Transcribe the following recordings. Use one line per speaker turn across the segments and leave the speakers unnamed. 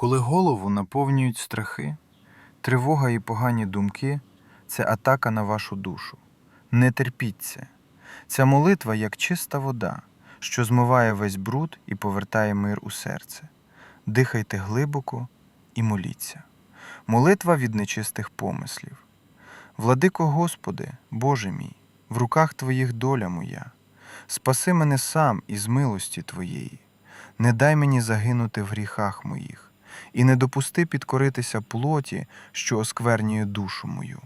Коли голову наповнюють страхи, тривога і погані думки це атака на вашу душу. Не терпіть це. Ця молитва як чиста вода, що змиває весь бруд і повертає мир у серце. Дихайте глибоко і моліться. Молитва від нечистих помислів. Владико Господи, Боже мій, в руках Твоїх доля моя. Спаси мене сам із милості Твоєї. Не дай мені загинути в гріхах моїх, і не допусти підкоритися плоті, що осквернює душу мою.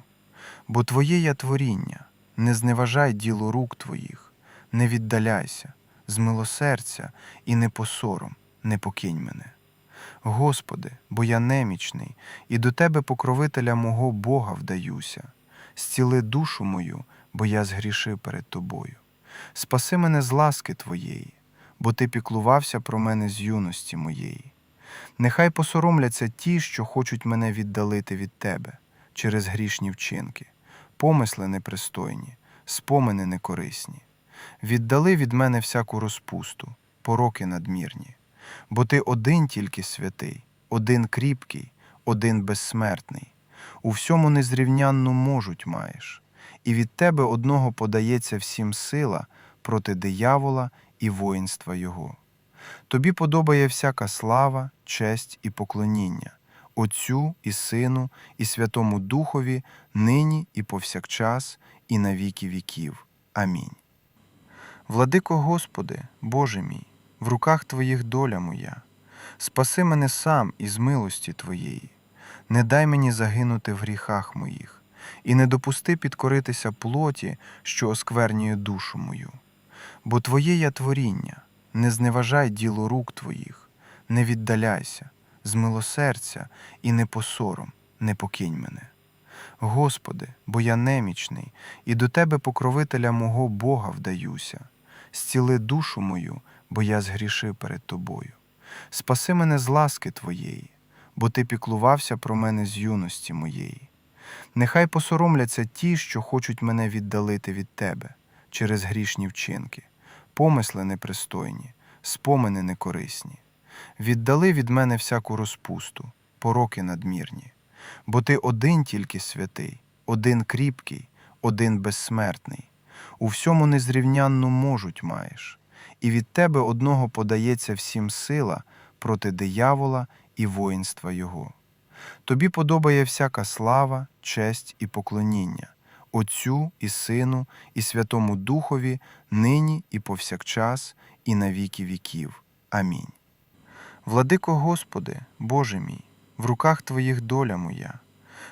Бо Твоє я творіння, не зневажай діло рук Твоїх, не віддаляйся, з милосердя і не посором, не покинь мене. Господи, бо я немічний, і до Тебе, покровителя мого Бога, вдаюся. Зціли душу мою, бо я згрішив перед Тобою. Спаси мене з ласки Твоєї, бо Ти піклувався про мене з юності моєї. Нехай посоромляться ті, що хочуть мене віддалити від Тебе через грішні вчинки, помисли непристойні, спомини некорисні. Віддали від мене всяку розпусту, пороки надмірні, бо Ти один тільки святий, один кріпкий, один безсмертний. У всьому незрівнянну можуть маєш, і від Тебе одного подається всім сила проти диявола і воїнства Його. Тобі подобає всяка слава, честь і поклоніння, Отцю і Сину, і Святому Духові, нині і повсякчас, і на віки віків. Амінь. Владико Господи, Боже мій, в руках Твоїх доля моя. Спаси мене сам із милості Твоєї. Не дай мені загинути в гріхах моїх, і не допусти підкоритися плоті, що осквернює душу мою. Бо Твоє я творіння, не зневажай діло рук Твоїх, не віддаляйся, з милосердя і не посором, не покинь мене. Господи, бо я немічний, і до Тебе, покровителя мого Бога, вдаюся. Зціли душу мою, бо я згрішив перед Тобою. Спаси мене з ласки Твоєї, бо Ти піклувався про мене з юності моєї. Нехай посоромляться ті, що хочуть мене віддалити від Тебе через грішні вчинки, помисли непристойні, спомини некорисні. Віддали від мене всяку розпусту, пороки надмірні, бо Ти один тільки святий, один кріпкий, один безсмертний. У всьому незрівнянну можуть маєш, і від Тебе одного подається всім сила проти диявола і воїнства Його. Тобі подобає всяка слава, честь і поклоніння, Отцю і Сину, і Святому Духові, нині і повсякчас, і на віки віків. Амінь. Владико Господи, Боже мій, в руках Твоїх доля моя.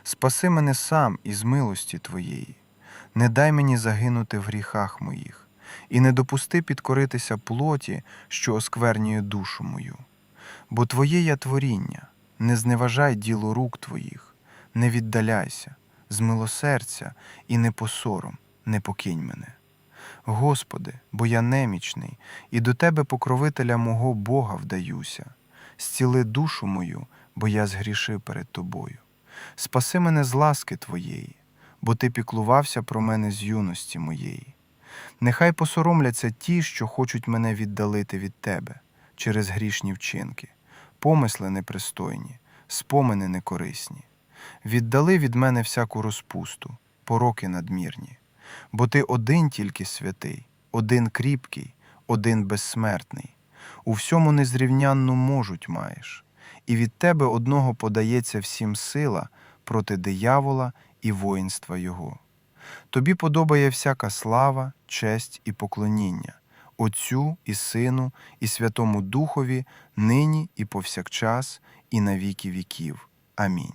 Спаси мене сам із милості Твоєї. Не дай мені загинути в гріхах моїх, і не допусти підкоритися плоті, що осквернює душу мою. Бо Твоє я творіння, не зневажай діло рук Твоїх, не віддаляйся, з милосердя і не посором, не покинь мене. Господи, бо я немічний, і до Тебе, покровителя мого Бога, вдаюся. Зціли душу мою, бо я згрішив перед Тобою. Спаси мене з ласки Твоєї, бо Ти піклувався про мене з юності моєї. Нехай посоромляться ті, що хочуть мене віддалити від Тебе через грішні вчинки, помисли непристойні, спомини некорисні. Віддали від мене всяку розпусту, пороки надмірні, бо Ти один тільки святий, один кріпкий, один безсмертний. У всьому незрівнянну можуть маєш, і від Тебе одного подається всім сила проти диявола і воїнства Його. Тобі подобає всяка слава, честь і поклоніння, Отцю і Сину, і Святому Духові, нині і повсякчас, і на віки віків. Амінь.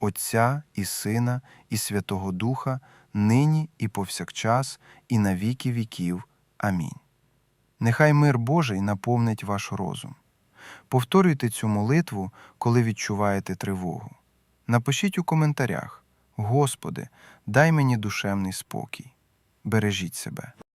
Отця і Сина, і Святого Духа, нині і повсякчас, і на віки віків. Амінь. Нехай мир Божий наповнить ваш розум. Повторюйте цю молитву, коли відчуваєте тривогу. Напишіть у коментарях: Господи, дай мені душевний спокій. Бережіть себе.